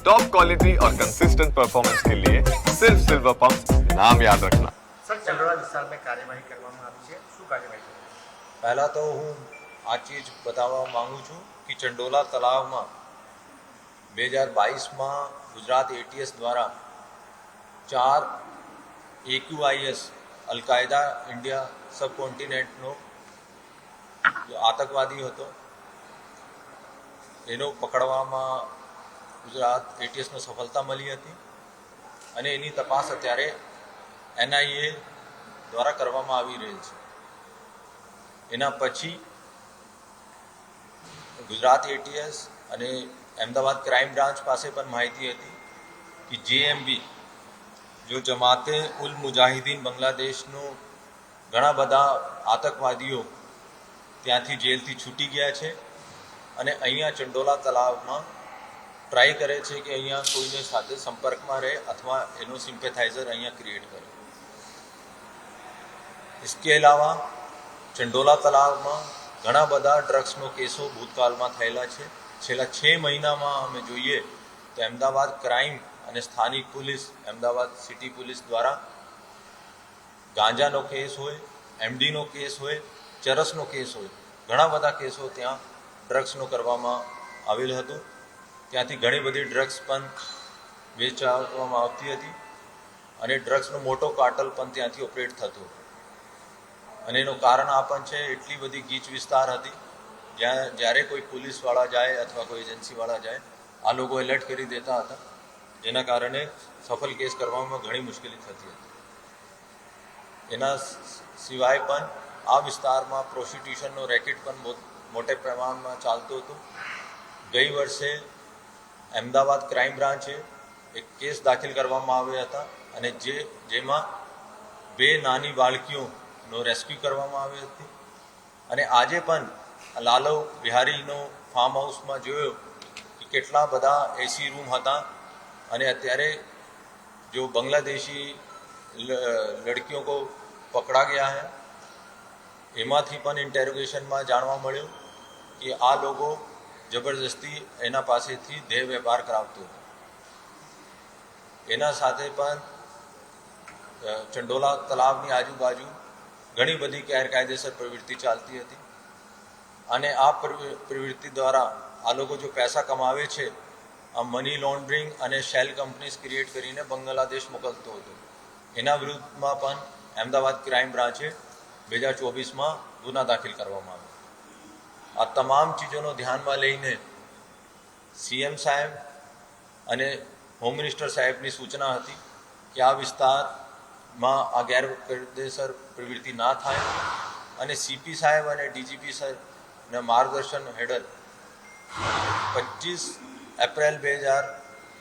Top quality और consistent performance के लिए सिर्फ सिल्वर पंप नाम याद रखना સર ચંડોળા વિસ્તારમાં કાર્યવાહી કરવામાં આવી છે શું કાર્યવાહી કરી પહેલાં તો હું આ ચીજ બતાવવા માંગુ છું કે ચંડોલા તળાવમાં બે હજાર બાવીસમાં ગુજરાત એટીએસ દ્વારા ચાર એક્યુઆઈએસ અલકાયદા ઇન્ડિયા સબકોન્ટિનેન્ટનો જો આતંકવાદી હતો એનો પકડવામાં ગુજરાત એટીએસને સફળતા મળી હતી અને એની તપાસ અત્યારે એનઆઈએ દ્વારા કરવામાં આવી રહી છે. એના પછી ગુજરાત એટીએસ અને અમદાવાદ ક્રાઇમ બ્રાન્ચ પાસે પણ માહિતી હતી કે જેએમબી જો જમાતે ઉલ મુજાહિદીન બાંગ્લાદેશનું ઘણા બધા આતંકવાદીઓ ત્યાંથી જેલથી છૂટી ગયા છે અને અહીંયા ચંડોલા તલાવમાં ટ્રાય કરે છે કે અહીંયા કોઈને સાથે સંપર્કમાં રહે અથવા એનો સિમ્પેથાઇઝર અહીંયા ક્રિએટ કરે इसके અલાવા ચંડોલા તળાવમાં ઘણા બધા ડ્રગ્સનો કેસો ભૂતકાળમાં થયેલા છે છેલ્લા છ મહિનામાં અમે જોઈએ તો અમદાવાદ ક્રાઇમ અને સ્થાનિક પોલીસ અમદાવાદ સિટી પોલીસ દ્વારા ગાંજાનો કેસ હોય એમડીનો કેસ હોય ચરસનો કેસ હોય ઘણા બધા કેસો ત્યાં ડ્રગ્સનો કરવામાં આવેલ હતો ત્યાંથી ઘણી બધી ડ્રગ્સ પણ વેચાવવામાં આવતી હતી અને ડ્રગ્સનો મોટો કાર્ટલ પણ ત્યાંથી ઓપરેટ થતો અને એનું કારણ આ પણ છે, એટલી બધી ગીચ વિસ્તાર હતી, જ્યાં જ્યારે કોઈ પોલીસવાળા જાય અથવા કોઈ એજન્સીવાળા જાય, આ લોકો એલર્ટ કરી દેતા હતા. જેના કારણે સફળ કેસ કરવામાં ઘણી મુશ્કેલી થતી હતી. એના સિવાય પણ આ વિસ્તારમાં પ્રોસ્ટિટ્યુશનનો રેકેટ પણ બહુ મોટે પ્રમાણમાં ચાલતું હતું. ગઈ વર્ષે અમદાવાદ ક્રાઇમ બ્રાન્ચે એક કેસ દાખલ કરવામાં આવ્યા હતા અને જે, જેમાં બે નાની બાળકીઓનો રેસ્ક્યુ કરવામાં આવી હતી. અને આજે પણ લાલવ બિહારીનો ફાર્મ હાઉસમાં જોયો કે કેટલા બધા એસી રૂમ હતા અને અત્યારે જો બાંગ્લાદેશી લડકીઓ કો પકડા ગયા હૈ, એમાંથી પણ ઇન્ટેરોગેશનમાં જાણવા મળ્યું કે આ લોકો જબરજસ્તી એના પાસેથી દેહ વેપાર કરાવતો એના સાથે પણ ચંડોલા તલાવની આજુબાજુ ઘણી બધી ગેરકાયદેસર પ્રવૃત્તિ ચાલતી હતી. અને આ પ્રવૃ- પ્રવૃત્તિ દ્વારા આ લોકો જો પૈસા કમાવે છે, આ મની લોન્ડરિંગ અને શેલ કંપનીઝ ક્રિએટ કરીને બાંગ્લાદેશ મોકલતો હતો. એના વિરુદ્ધમાં પણ અમદાવાદ ક્રાઇમ બ્રાન્ચે બે હજાર ચોવીસમાં ગુના દાખલ કરવામાં આવ્યો. આ તમામ ચીજોનો ધ્યાનમાં લઈને સીએમ સાહેબ અને હોમ મિનિસ્ટર સાહેબની સૂચના હતી કે આ વિસ્તારમાં આ ગેરકાયદેસર પ્રવૃત્તિ ના થાય અને સીપી સાહેબ અને ડીજીપી સાહેબના માર્ગદર્શન હેઠળ પચીસ એપ્રિલ બે હજાર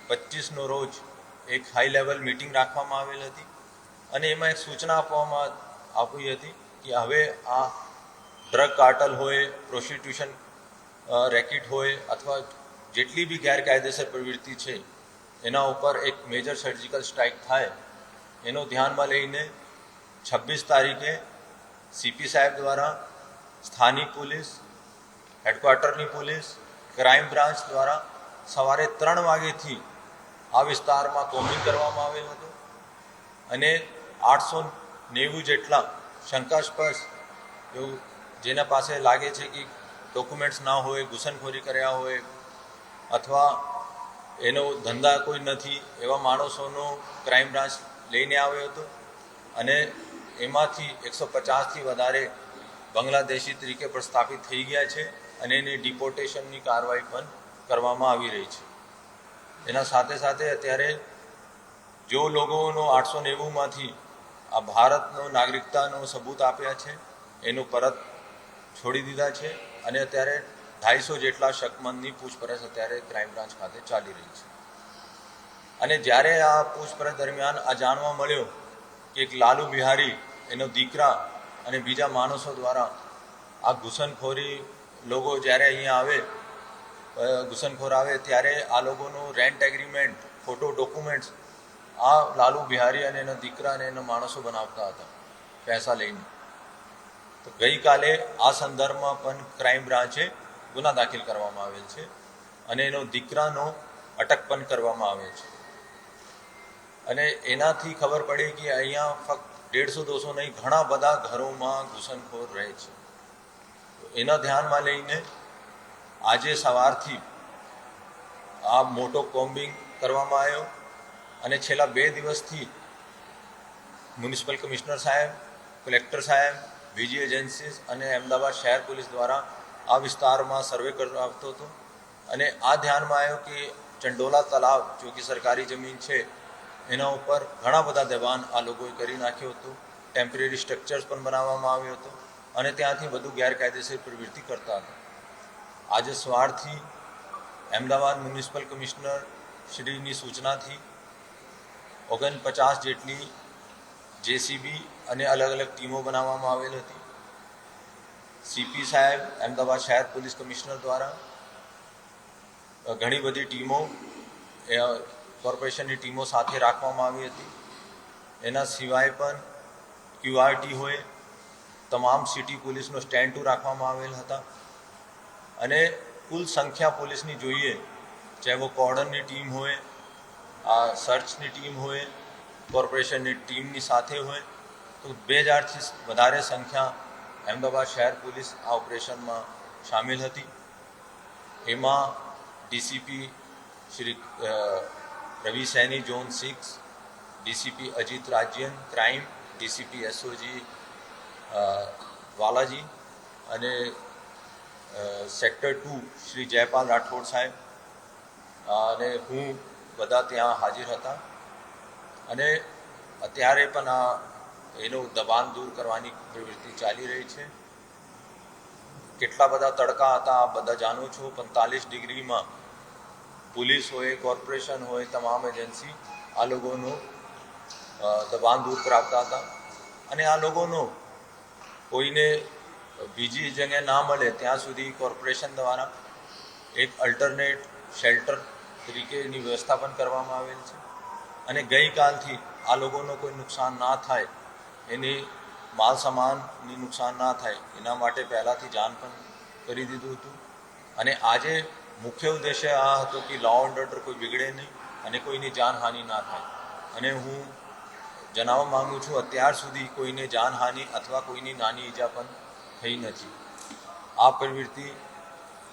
પચીસનો રોજ એક હાઈ લેવલ મિટિંગ રાખવામાં આવેલ હતી અને એમાં એક સૂચના આપવામાં આપી હતી કે હવે આ ડ્રગ કાર્ટલ હોય પ્રોસ્ટિટ્યુશન રેકેટ હોય, અથવા જેટલી બી ગેરકાયદેસર પ્રવૃત્તિ છે, એના ઉપર એક મેજર સર્જિકલ સ્ટ્રાઇક થાય, એનો ધ્યાનમાં લઈને છવ્વીસ તારીખે સીપી સાહેબ દ્વારા સ્થાનિક પોલીસ, હેડક્વાર્ટરની પોલીસ ક્રાઇમ બ્રાન્ચ દ્વારા સવારે ત્રણ વાગ્યેથી આ વિસ્તારમાં કોમ્બિંગ કરવામાં આવેલ હતું અને આઠસો નેવું જેટલા શંકાસ્પદ એવું જેના પાસે લાગે છે કે ડોક્યુમેન્ટ્સ ના હોય, ઘૂસણખોરી કર્યા હોય, અથવા એનો ધંધા કોઈ નથી, એવા માણસોનો ક્રાઇમ બ્રાન્ચ લઈને આવ્યો હતો અને એમાંથી એકસો પચાસથી વધારે બાંગ્લાદેશી તરીકે પ્રસ્થાપિત થઈ ગયા છે અને એની ડિપોર્ટેશનની કાર્યવાહી પણ કરવામાં આવી રહી છે. એના સાથે સાથે અત્યારે જો લોકોનો આઠસો નેવુંમાંથી આ ભારતનો નાગરિકતાનો સબૂત આપ્યા છે, એનું પરત છોડી દીધા છે અને અત્યારે ઢાઈસો જેટલા શકમંદની પૂછપરછ અત્યારે ક્રાઇમ બ્રાન્ચ ખાતે ચાલી રહી છે. અને જ્યારે આ પૂછપરછ દરમિયાન આ જાણવા મળ્યો કે એક લાલુ બિહારી, એનો દીકરા અને બીજા માણસો દ્વારા આ ઘૂસણખોરી લોકો જ્યારે અહીંયા આવે ઘૂસણખોર આવે ત્યારે આ લોકોનું રેન્ટ એગ્રીમેન્ટ ફોટો ડોક્યુમેન્ટ્સ આ લાલુ બિહારી અને એના દીકરા અને એના માણસો બનાવતા હતા, પૈસા લઈને. તો ગઈકાલે આ સંદર્ભમાં પણ ક્રાઇમ બ્રાન્ચે ગુના દાખલ કરવામાં આવેલ છે અને એનો દીકરાનો અટક પણ કરવામાં આવે છે. અને એનાથી ખબર પડે કે અહીંયા ફક્ત દેડસો દોસો નહીં, ઘણા બધા ઘરોમાં ઘૂસણખોર રહે છે. એના ધ્યાનમાં લઈને આજે સવારથી આ મોટો કોમ્બિંગ કરવામાં આવ્યો અને છેલ્લા બે દિવસથી મ્યુનિસિપલ કમિશનર સાહેબ, કલેક્ટર સાહેબ બીજી એજન્સીસ અને અમદાવાદ શહેર પોલીસ દ્વારા આ વિસ્તારમાં સર્વે કરાવતો હતો. અને આ ધ્યાનમાં આવ્યો કે ચંડોલા તલાવ જો કે સરકારી જમીન છે, એના ઉપર ઘણા બધા દબાણ આ લોકોએ કરી નાખ્યું હતું. ટેમ્પરરી સ્ટ્રક્ચર્સ પણ બનાવવામાં આવ્યું હતું અને ત્યાંથી વધુ ગેરકાયદેસર પ્રવૃત્તિ કરતા હતા. આજે સવારથી અમદાવાદ મ્યુનિસિપલ કમિશનર શ્રીની સૂચનાથી ઓગણપચાસ જેટલી જેસીબી અને અલગ અલગ ટીમો બનાવવામાં આવેલ હતી. સીપી સાહેબ, અમદાવાદ શહેર પોલીસ કમિશનર દ્વારા ઘણી બધી ટીમો કોર્પોરેશનની ટીમો સાથે રાખવામાં આવી હતી. એના સિવાય પણ ક્યુઆરટી હોય, તમામ સિટી પોલીસનો સ્ટેન્ડ ટુ રાખવામાં આવેલ હતા. અને કુલ સંખ્યા પોલીસની જોઈએ, ચાહે વો કોર્ડનની ટીમ હોય, આ સર્ચની ટીમ હોય કોર્પોરેશનની ટીમની સાથે હોય તો બે હજારથી વધારે સંખ્યા અમદાવાદ શહેર પોલીસ આ ઓપરેશનમાં સામેલ હતી. એમાં DCP Shri Ravi Saini zone six, DCP Ajit Rajyan, crime, DCP SOG Valaji અને સેક્ટર ટુ શ્રી જયપાલ રાઠોડ સાહેબ. અને હું બધા ત્યાં હાજર હતા. અને અત્યારે પણ આ એનું દબાણ દૂર કરવાની પ્રવૃત્તિ ચાલી રહી છે. કેટલા બધા તડકા હતા આ બધા જાણો છો પંતાલીસ ડિગ્રીમાં પોલીસ હોય કોર્પોરેશન હોય, તમામ એજન્સી આ લોકોનું દબાણ દૂર કરાવતા હતા. અને આ લોકોનો કોઈને બીજી જગ્યાએ ના મળે ત્યાં સુધી કોર્પોરેશન દ્વારા એક અલ્ટરનેટ શેલ્ટર તરીકેની વ્યવસ્થા પણ કરવામાં આવેલ છે. અને ગઈકાલથી આ લોકોનો કોઈ નુકસાન ના થાય, એની માલ સામાનની નુકસાન ના થાય, એના માટે પહેલાંથી જાણ પણ કરી દીધું હતું. અને આજે મુખ્ય ઉદ્દેશ્ય આ હતો કે લો એન્ડ ઓર્ડર કોઈ બિગડે નહીં અને કોઈની જાનહાનિ ના થાય. અને હું જણાવવા માંગુ છું, અત્યાર સુધી કોઈને જાનહાનિ અથવા કોઈની નાની ઈજા પણ થઈ નથી. આ પ્રવૃત્તિ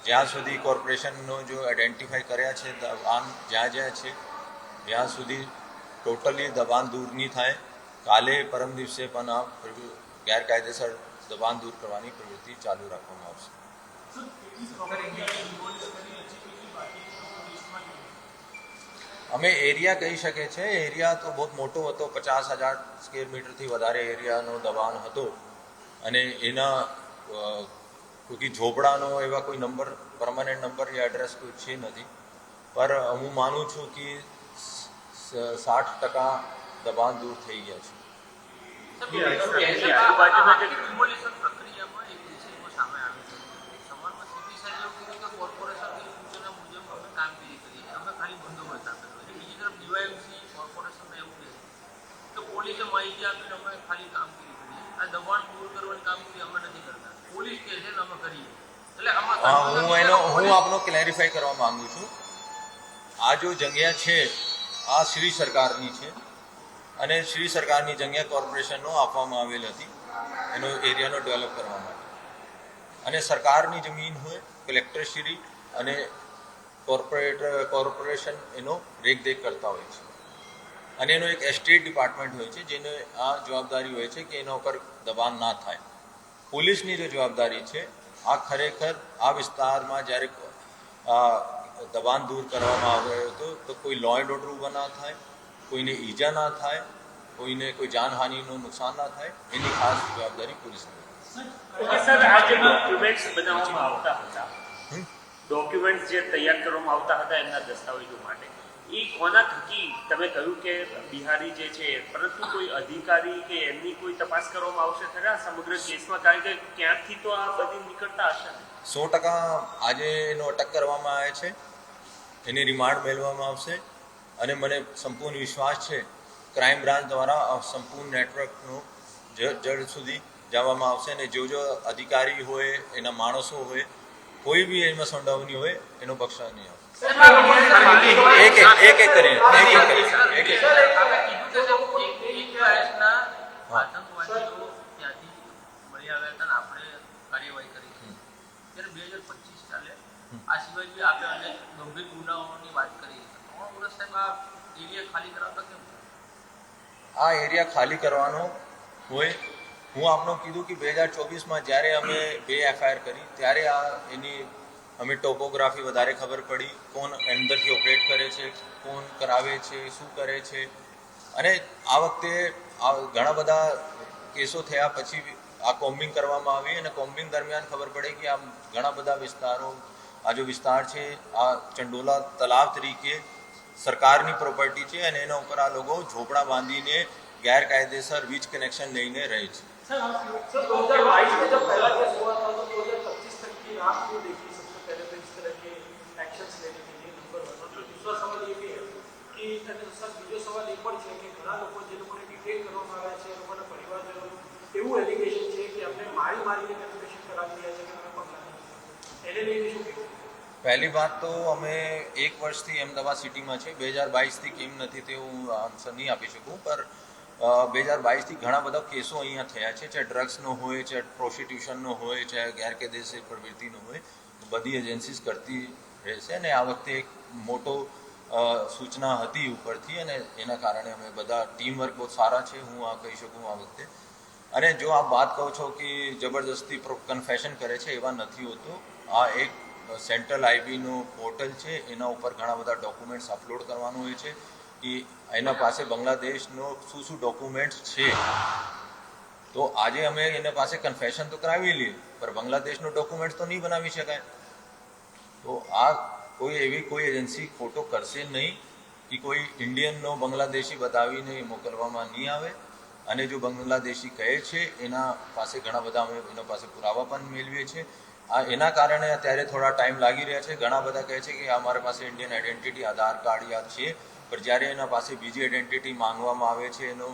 જ્યાં સુધી કોર્પોરેશનનો જો આઈડેન્ટિફાઈ કર્યા છે દબાણ જ્યાં જ્યાં છે, ત્યાં સુધી ટોટલી દબાણ દૂર નહીં થાય. કાલે પરમ દિવસે પણ આ ગેરકાયદેસર દબાણ દૂર કરવાની પ્રવૃત્તિ ચાલુ રાખવામાં આવશે. અમે એરિયા કહી શકે છે, એરિયા તો બહુ મોટો હતો, પચાસ હજાર સ્કેર મીટરથી વધારે એરિયાનો દબાણ હતો. અને એના કોઈ ઝોપડાનો એવા કોઈ નંબર, પરમાનન્ટ નંબર યા એડ્રેસ કોઈ છે નથી. પર હું માનું છું કે સાઠ ટકા દબાણ દૂર થઈ ગયા છે. અમે ખાલી પોલીસે માહિતી આપીને અમે કામગીરી કરીએ આ દબાણ દૂર કરવાની કામગીરી અમે નથી કરતા. પોલીસ કહે છે ને અમે કરીએ એટલે આમાં હું એનો હું આપનો ક્લેરિફાઈ કરવા માંગુ છું. આ જો જગ્યા છે આ શ્રી સરકારની છે. અને શ્રી સરકારની જગ્યા કોર્પોરેશનનો આપવામાં આવેલ હતી. એનો એરિયાનો ડેવલપ કરવા માટે. અને સરકારની જમીન હોય, કલેક્ટરશ્રી અને કોર્પોરેટર કોર્પોરેશન એનો દેખ કરતા હોય છે. અને એનો એક એસ્ટેટ ડિપાર્ટમેન્ટ હોય છે, જેને આ જવાબદારી હોય છે કે એના ઉપર દબાણ ના થાય. પોલીસની જે જવાબદારી છે, આ ખરેખર આ વિસ્તારમાં જ્યારે દબાણ દૂર કરવામાં આવ્યો હતો તો કોઈ લો એન્ડ ઓર્ડર ઊભા ના થાય કોઈને ઈજા ના થાય કોઈને કોઈ જાનહાનિનું નુકસાન ના થાય એની ખાસ જવાબદારી પોલીસની. ડોક્યુમેન્ટ્સ જે તૈયાર કરવામાં આવતા હતા એમના દસ્તાવેજો માટે. એ કોના થકી? તમે કહ્યું કે બિહારી જે છે, પરંતુ કોઈ અધિકારી કે એમની કોઈ તપાસ કરવામાં આવશે ખરા? સમગ્ર કેસમાં કારણ કે ક્યાંકથી તો આ બધી નીકળતા હશે સો ટકા આજે એનો અટક કરવામાં આવે છે. એની રિમાન્ડ મેળવવામાં આવશે. અને મને સંપૂર્ણ વિશ્વાસ છે, ક્રાઇમ બ્રાન્ચ દ્વારા સંપૂર્ણ નેટવર્કનો જડ સુધી જવામાં આવશે અને જો જો અધિકારી હોય, એના માણસો હોય, કોઈ બી એમાં સંડોવણી હોય, એનો બક્ષા નહીં આવશે એક એક એક એક કરીને એક એક કરીને એક એક. કરીને. આપણે કીધું છે કે એક એક વર્ષના આતંકવાદીઓ ત્યાંથી મળી આવ્યા હતા આપણે કાર્યવાહી કરી છે. ત્યારે બે હજાર પચીસ ચાલે આ સિવાય બી આપણે અનેક ગંભીર ગુનાઓની વાત કરી ત્રણ વર્ષ સાહેબ આ એરિયા ખાલી કરાવતા કેમ? આ એરિયા ખાલી કરવાનો હોય. હું આપનો કીધું કે બે હજાર ચોવીસમાં જ્યારે અમે બે એફઆઈઆર કરી ત્યારે આ એની અમે ટોપોગ્રાફી વધારે ખબર પડી કોણ અંદરથી ઓપરેટ કરે છે કોણ કરાવે છે શું કરે છે અને આ વખતે આ ઘણા બધા કેસો થયા પછી આ કોમ્બિંગ કરવામાં આવી અને કોમ્બિંગ દરમિયાન ખબર પડે કે આ ઘણા બધા વિસ્તારો આ જો વિસ્તાર છે આ ચંડોલા તલાવ તરીકે સરકારની પ્રોપર્ટી છે અને એના ઉપર આ લોકો ઝોપડા બાંધીને ગેરકાયદેસર વીજ કનેક્શન લઈને રહે છે सर दो हजार बाईस में जब पहला केस हुआ था तो दो हजार पच्चीस तक की राह क्यों देखी બીજો સવાલ એ કે અને સર બીજો સવાલ એ પણ છે કે ઘણા લોકો જે લોકોને ડિટેલ કરવામાં આવ્યા છે એ પરિવારજનો, એવું એલિગેશન છે કે અમને મારી મારીને કેલ્ક્યુલેશન કરાવી રહ્યા છે કે તમે પગલાં એને લઈને શું કહેવું? પહેલી વાત તો અમે એક વર્ષથી અમદાવાદ સિટીમાં છે. બે હજાર બાવીસથી કેમ નથી તે હું આન્સર નહીં આપી શકું પર બે હજાર બાવીસથી ઘણા બધા કેસો અહીંયા થયા છે. ચાહે ડ્રગ્સનો હોય, ચાહે પ્રોસ્ટિટ્યુશનનો હોય, ચાહે ગેરકાયદેસર પ્રવૃત્તિનો હોય. બધી એજન્સીસ કરતી રહેશે ને આ વખતે એક મોટો સૂચના હતી ઉપરથી અને એના કારણે અમે બધા ટીમ વર્ક બહુ સારા છે, હું આ કહી શકું આ વખતે. અને જો આપ વાત કહો છો કે જબરદસ્તી કન્ફેશન કરે છે એવા નથી હોતું, આ એક સેન્ટ્રલ આઈબીનું પોર્ટલ છે, એના ઉપર ઘણા બધા ડોક્યુમેન્ટ્સ અપલોડ કરવાનું હોય છે કે એના પાસે બાંગ્લાદેશનો શું શું ડોક્યુમેન્ટ્સ છે. તો આજે અમે એના પાસે કન્ફેશન તો કરાવી લઈએ, પણ બાંગ્લાદેશનો ડોક્યુમેન્ટ્સ તો નહીં બનાવી શકાય. તો આ કોઈ એવી કોઈ એજન્સી ખોટો કરશે નહીં કે કોઈ ઇન્ડિયનનો બાંગ્લાદેશી બતાવીને મોકલવામાં નહીં આવે. અને જો બાંગ્લાદેશી કહે છે, એના પાસે ઘણા બધા અમે એના પાસે પુરાવા પણ મેળવીએ છીએ. આ એના કારણે અત્યારે થોડા ટાઈમ લાગી રહ્યા છે. ઘણા બધા કહે છે કે અમારા પાસે ઇન્ડિયન આઈડેન્ટિટી, આધાર કાર્ડ યાદ છે. પણ જ્યારે એના પાસે બીજી આઈડેન્ટિટી માંગવામાં આવે છે, એનો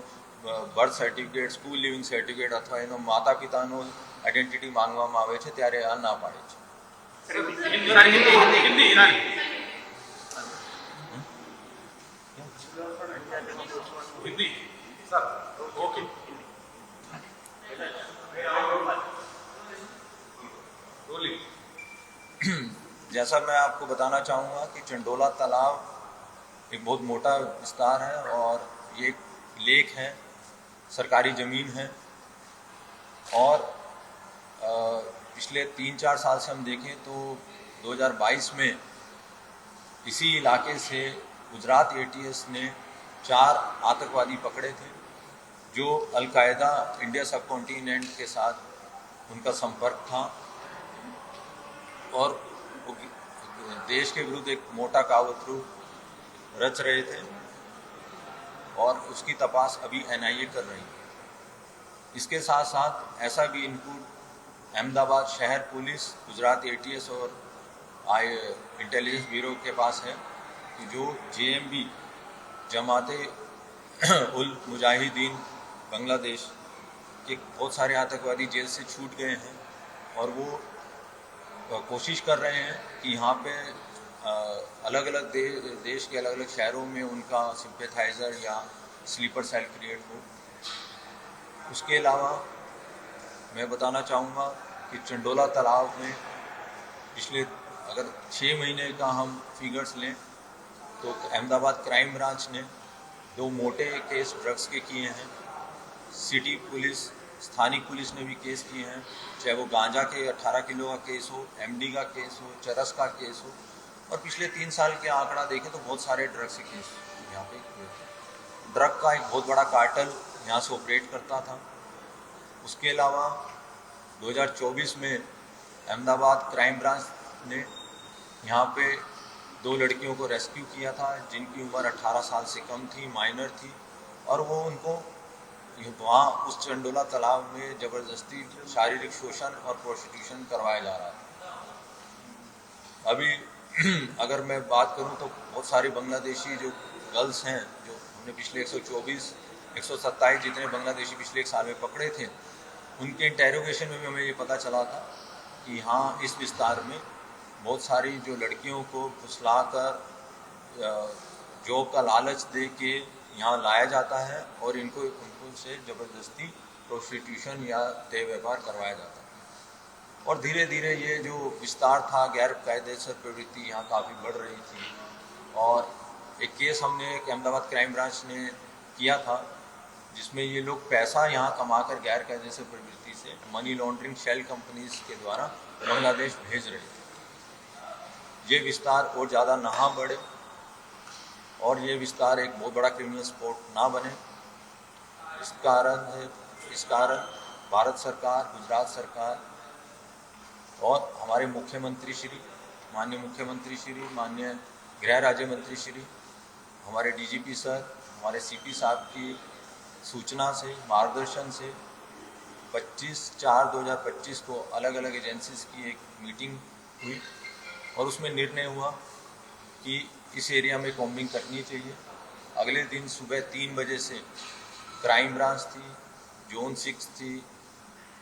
birth certificate, school leaving certificate અથવા એનો માતા પિતાનો આઈડેન્ટિટી માંગવામાં આવે છે, ત્યારે આ ના પાડે છે. जैसा मैं आपको बताना चाहूँगा कि चंडोला तालाब एक बहुत मोटा विस्तार है और ये लेक है सरकारी ज़मीन है और अ, पिछले तीन चार साल से हम देखें तो 2022 में इसी इलाके से गुजरात एटीएस ने चार आतंकवादी पकड़े थे, जो अलकायदा, इंडिया सब कॉन्टिनेंट के साथ उनका संपर्क था और देश के विरुद्ध एक मोटा कावतरू रच रहे थे और उसकी तपास अभी एनआईए कर रही है। इसके साथ साथ ऐसा भी इनपुट अहमदाबाद शहर पुलिस गुजरात एटीएस और आई इंटेलिजेंस ब्यूरो के पास है कि जो जेएमबी जमात उल मुजाहिदीन बांग्लादेश के बहुत सारे आतंकवादी जेल से छूट गए हैं और वो कोशिश कर रहे हैं कि यहाँ पे अलग अलग दे, देश के अलग अलग शहरों में उनका सिंपेथाइज़र या स्लीपर सेल क्रिएट हो। उसके अलावा मैं बताना चाहूँगा कि चंडोला तालाब में पिछले अगर छः महीने का हम फिगर्स लें तो अहमदाबाद क्राइम ब्रांच ने दो मोटे केस ड्रग्स के किए हैं। सिटी पुलिस, स्थानीय पुलिस ने भी केस किए हैं। चाहे वो गांजा के 18 किलो का केस हो एमडी का केस हो, चरस का केस हो, और पिछले तीन साल के आंकड़ा देखें तो बहुत सारे ड्रग्स के केस यहाँ पे। ड्रग का एक बहुत बड़ा कार्टल यहाँ से ऑपरेट करता था। उसके अलावा 2024 में अहमदाबाद क्राइम ब्रांच ने यहाँ पे दो लड़कियों को रेस्क्यू किया था, जिनकी उम्र 18 साल से कम थी, माइनर थी, और वो उनको वहाँ उस चंडोला तालाब में ज़बरदस्ती शारीरिक शोषण और प्रोस्टिट्यूशन करवाया जा रहा था अभी अगर मैं बात करूँ तो बहुत सारे बांग्लादेशी जो गर्ल्स हैं, जो हमने पिछले 124 127 जितने बांग्लादेशी पिछले एक साल में पकड़े थे, उनके इंटेरोगेशन में भी हमें ये पता चला था कि हाँ इस विस्तार में बहुत सारी जो लड़कियों को फुसला कर जॉब का लालच दे के यहाँ लाया जाता है और इनको, उनको से ज़बरदस्ती प्रोस्टिट्यूशन या देह व्यापार करवाया जाता है। और धीरे धीरे ये जो विस्तार था गैर कायदेसर प्रवृत्ति यहाँ काफ़ी बढ़ रही थी और एक केस हमने एक अहमदाबाद क्राइम ब्रांच ने किया था जिसमें ये लोग पैसा यहाँ कमाकर गैर कायदेसर प्रवृत्ति से मनी लॉन्ड्रिंग शेल कंपनीज़ के द्वारा बांग्लादेश भेज रहे थे। ये विस्तार और ज़्यादा नहा बढ़े और ये विस्तार एक बहुत बड़ा क्रिमिनल स्पॉट ना बने। इस कारण है, इस कारण भारत सरकार, गुजरात सरकार और हमारे मुख्यमंत्री श्री, माननीय मुख्यमंत्री श्री, माननीय गृह राज्य मंत्री श्री, हमारे डीजीपी सर हमारे सीपी साहब की सूचना से, मार्गदर्शन से 25 चार 2025 को अलग अलग एजेंसीज की एक मीटिंग हुई और उसमें निर्णय हुआ कि इस एरिया में कॉम्बिंग करनी चाहिए। अगले दिन सुबह तीन बजे से क्राइम ब्रांच थी जोन सिक्स थी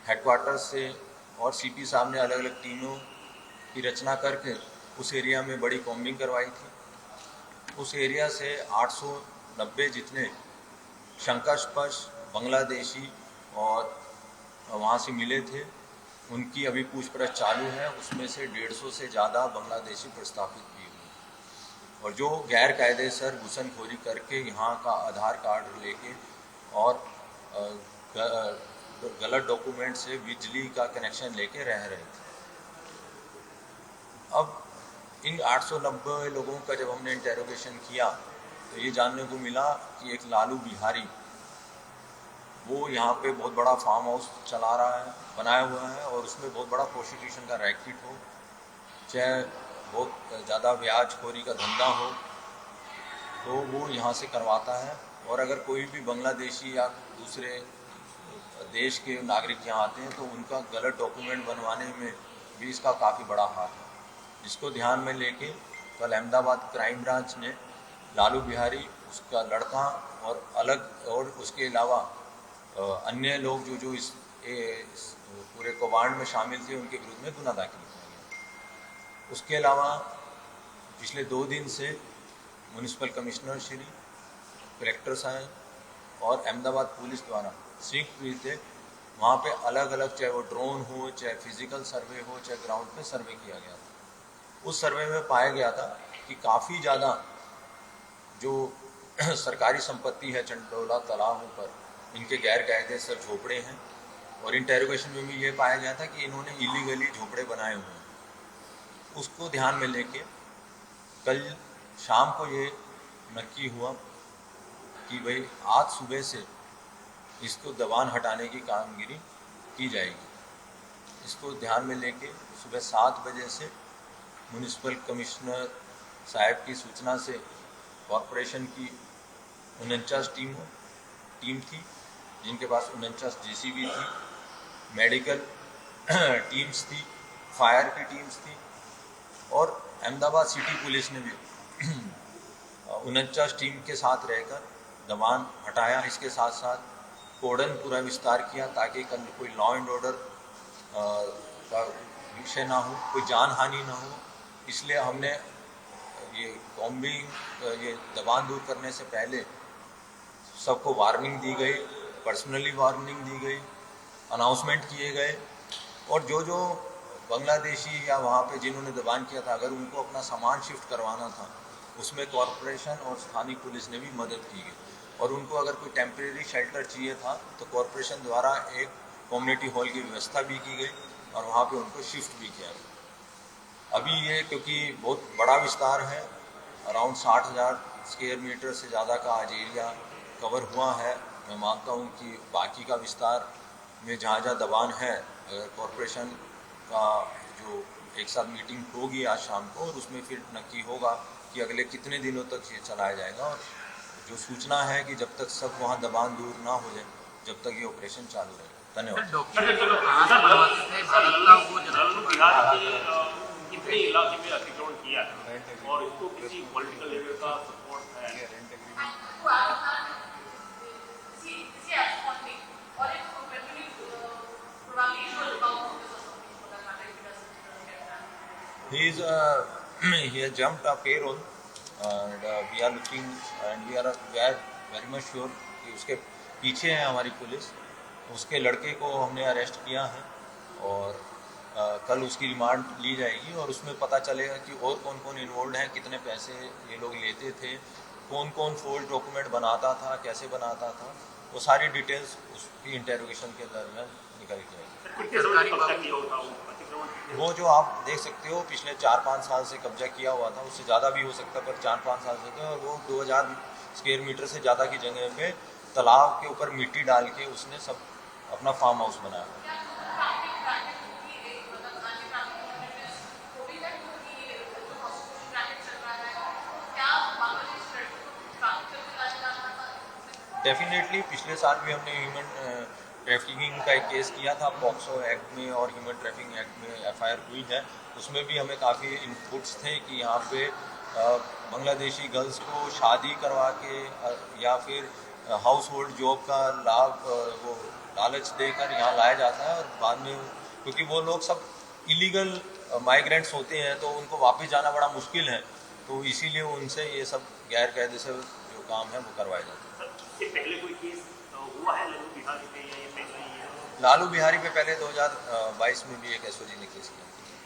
हेडक्वार्टर्स से और सीपी साहब ने अलग अलग टीमों की रचना करके उस एरिया में बड़ी कॉम्बिंग करवाई थी। उस एरिया से 890 जितने शंकास्पश बांग्लादेशी और वहाँ से मिले थे। उनकी अभी पूछपरछ चालू है। उसमें से डेढ़ सौ से ज़्यादा बांग्लादेशी प्रस्तावित भी हुए और जो गैर कायदे सर घुसनखोरी करके यहाँ का आधार कार्ड लेके और गलत डॉक्यूमेंट से बिजली का कनेक्शन लेके रह रहे थे। अब इन 890 लोगों का जब हमने इंटेरोगेशन किया तो ये जानने को मिला कि एक लालू बिहारी, वो यहाँ पे बहुत बड़ा फार्म हाउस चला रहा है, बनाया हुआ है और उसमें बहुत बड़ा प्रोस्टिट्यूशन का रैकेट हो, चाहे बहुत ज़्यादा ब्याजखोरी का धंधा हो तो वो यहाँ से करवाता है। और अगर कोई भी बांग्लादेशी या दूसरे देश के नागरिक यहाँ आते हैं तो उनका गलत डॉक्यूमेंट बनवाने में भी इसका काफ़ी बड़ा हाथ है। जिसको ध्यान में लेके कल अहमदाबाद क्राइम ब्रांच ने लालू बिहारी उसका लड़का और अलग और उसके अलावा अन्य लोग जो जो इस, इस पूरे कौभांड में शामिल थे उनके विरुद्ध में गुना दाखिल किया गया। उसके अलावा पिछले दो दिन से म्यूनिसिपल कमिश्नर श्री कलेक्टर साहब और अहमदाबाद पुलिस द्वारा संयुक्त रीते वहाँ पे अलग अलग चाहे वो ड्रोन हो चाहे फ़िज़िकल सर्वे हो चाहे ग्राउंड पे सर्वे किया गया था। उस सर्वे में पाया गया था कि काफ़ी ज़्यादा जो सरकारी संपत्ति है चंडोला तालाबों पर इनके गैर कायदे सर झोपड़े हैं और इंटेरोगेशन में भी ये पाया गया था कि इन्होंने इलीगली झोपड़े बनाए हुए हैं। उसको ध्यान में लेके कल शाम को ये नक्की हुआ कि भाई, आज सुबह से इसको दबान हटाने की कामगिरी की जाएगी। इसको ध्यान में लेके सुबह सात बजे से म्यूनिसिपल कमिश्नर साहब की सूचना से कॉरपोरेशन की उनचास टीमों टीम थी, जिनके पास उनचास जेसीबी थी मेडिकल टीम्स थी फायर की टीम्स थी, और अहमदाबाद सिटी पुलिस ने भी उनचास टीम के साथ रहकर दबान हटाया। इसके साथ साथ कोडन पूरा विस्तार किया ताकि कल कोई लॉ एंड ऑर्डर का विषय ना हो, कोई जान हानि ना हो। इसलिए हमने ये कॉम्बिंग ये दबान दूर करने से पहले सबको वार्निंग दी गई, पर्सनली वार्निंग दी गई, अनाउंसमेंट किए गए। और जो जो बांग्लादेशी या वहाँ पे जिन्होंने दबान किया था, अगर उनको अपना सामान शिफ्ट करवाना था, उसमें कॉरपोरेशन और स्थानीय पुलिस ने भी मदद की गई और उनको अगर कोई टेम्परेरी शेल्टर चाहिए था तो कॉरपोरेशन द्वारा एक कम्युनिटी हॉल की व्यवस्था भी की गई और वहाँ पे उनको शिफ्ट भी किया गया। अभी ये क्योंकि बहुत बड़ा विस्तार है अराउंड साठ हज़ार स्क्वेयर मीटर से ज़्यादा का आज एरिया कवर हुआ है। मैं मानता हूँ कि बाकी का विस्तार में जहाँ जहाँ दबान है, अगर कॉरपोरेशन का जो एक साथ मीटिंग होगी आज शाम को, और उसमें फिर नक्की होगा कि अगले कितने दिनों तक ये चलाया जाएगा। और जो सूचना है कि जब तक सब वहाँ दबान दूर ना हो जाए, जब तक ये ऑपरेशन चालू रहेगा धन्यवाद। कितने इलाके में अतिक्रमण किया है और इसको किसी पॉलिटिकल लीडर का सपोर्ट है। ये he's uh, he has jumped a payroll and uh, we are looking and we are we are very much sure कि उसके पीछे है हमारी पुलिस। उसके लड़के को हमने अरेस्ट किया है और कल उसकी रिमांड ली जाएगी और उसमें पता चलेगा कि और कौन कौन इन्वॉल्व हैं कितने पैसे ये लोग लेते थे कौन कौन फोल्ड डॉक्यूमेंट बनाता था कैसे बनाता था वो सारी डिटेल्स उसकी इंटेरोगेशन के दरमियान निकल के आएगी वो? जो आप देख सकते हो पिछले चार पाँच साल से कब्जा किया हुआ था उससे ज़्यादा भी हो सकता है पर चार पाँच साल से थे और वो 2000 स्क्वायर मीटर से ज़्यादा की जगह पे तालाब के ऊपर मिट्टी डाल के उसने सब अपना फार्म हाउस बनाया। डेफिनेटली पिछले साल भी हमने ह्यूमन ट्रैफिकिंग का एक केस किया था पॉक्सो एक्ट में और ह्यूमन ट्रैफिकिंग एक्ट में एफआईआर हुई है। उसमें भी हमें काफ़ी इनपुट्स थे कि यहाँ पे बांग्लादेशी गर्ल्स को शादी करवा के या फिर हाउस होल्ड जॉब का लाभ वो लालच देकर यहाँ लाया जाता है और बाद में, क्योंकि वो लोग सब इलीगल माइग्रेंट्स होते हैं तो उनको वापस जाना बड़ा मुश्किल है। तो इसीलिए उनसे ये सब गैर कायदे से जो काम है, वो करवाया जाता हैं। इससे पहले कोई केस हुआ है लालू बिहारी पे या ये पहले ही है? लालू बिहारी पे पहले 2022 में भी एक एसओजी ने केस किया।